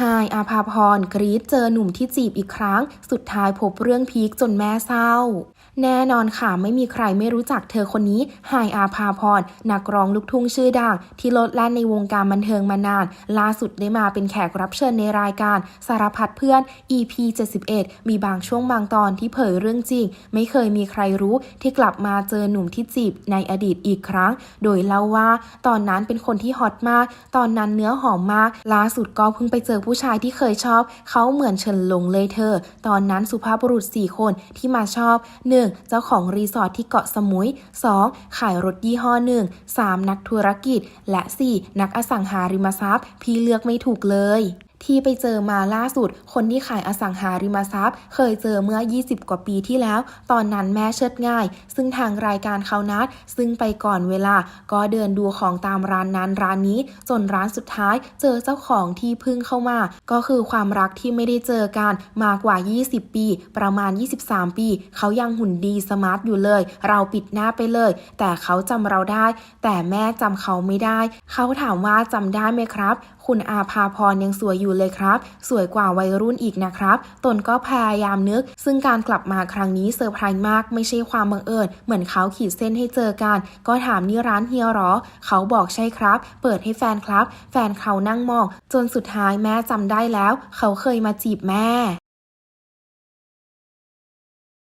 ไฮอาภาพรกรีดเจอหนุ่มที่จีบอีกครั้ง สุดท้ายพบเรื่องพีคจนแม่เศร้า แน่นอนค่ะไม่มีใครไม่รู้จักเธอคนนี้ไฮอาภาพรนักร้องลูกทุ่งชื่อดังที่โลดแล่นในวงการบันเทิงมานาน ล่าสุดได้มาเป็นแขกรับเชิญในรายการ สารพัดเพื่อน EP 71 มีบางช่วงบางตอนที่เผยเรื่องจริง ไม่เคยมีใครรู้ที่กลับมาเจอหนุ่มที่จีบในอดีตอีกครั้ง โดยเล่าว่าตอนนั้นเป็นคนที่ฮอตมาก ตอนนั้นเนื้อหอมมาก ล่าสุดก็เพิ่งไปเจอผู้ชายที่เคยชอบ เขาเหมือนเฉินหลงเลยเธอ ตอนนั้นสุภาพบุรุษ4คนที่มาชอบ 1. เจ้าของรีสอร์ทที่เกาะสมุย 2. ขายรถยี่ห้อหนึ่ง 3. นักธุรกิจ และ 4. นักอสังหาริมทรัพย์ พี่เลือกไม่ถูกเลย ที่ไปเจอมาล่าสุด คนที่ขายอสังหาริมทรัพย์ เคยเจอเมื่อ 20 กว่าปีที่แล้ว ตอนนั้นแม่เชิดง่าย ซึ่งทางรายการเขานัด ซึ่งไปก่อนเวลา ก็เดินดูของตามร้านนั้นร้านนี้ จนร้านสุดท้าย เจอเจ้าของที่พึ่งเข้ามา ก็คือความรักที่ไม่ได้เจอกันมากว่า 20 ปี ประมาณ 23 ปี เขายังหุ่นดีสมาร์ทอยู่เลย เราปิดหน้าไปเลย แต่เขาจำเราได้ แต่แม่จำเขาไม่ได้ เขาถามว่าจำได้ไหมครับ คุณอาภาพรยังสวยอยู่เลยครับ สวยกว่าวัยรุ่นอีกนะครับ ตนก็พยายามนึก ซึ่งการกลับมาครั้งนี้เซอร์ไพรส์มากไม่ใช่ความบังเอิญ เหมือนเขาขีดเส้นให้เจอกัน ก็ถามนี่ร้านเฮียหรอ เขาบอกใช่ครับ เปิดให้แฟนครับ แฟนเขานั่งมอง จนสุดท้ายแม่จำได้แล้ว เขาเคยมาจีบแม่